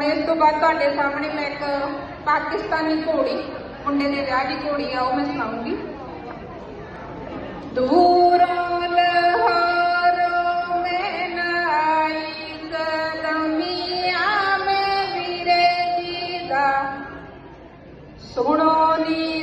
ਤੋਂ ਬਾਅਦ ਤੁਹਾਡੇ ਸਾਹਮਣੇ ਮੈਂ ਇੱਕ ਪਾਕਿਸਤਾਨੀ ਘੋੜੀ, ਮੁੰਡੇ ਦੇ ਵਿਆਹ ਦੀ ਘੋੜੀ ਆ, ਉਹ ਮੈਂ ਸੁਣਾਉਂਗੀ ਦੂਰੋਂ ਲਹਰੋਂ ਮੈਂ ਨਾਈ ਕਦਮੀਆਂ ਮੈਂ ਵੀਰੇ ਜੀ ਦਾ। ਸੁਣੋ ਨੀ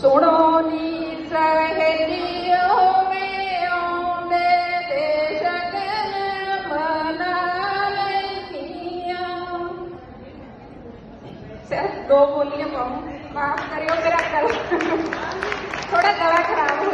सुनो नी सहेलियों सिर्फ़ दो बोलिए माफ़ करियो मेरा कल थोड़ा गला खराब हो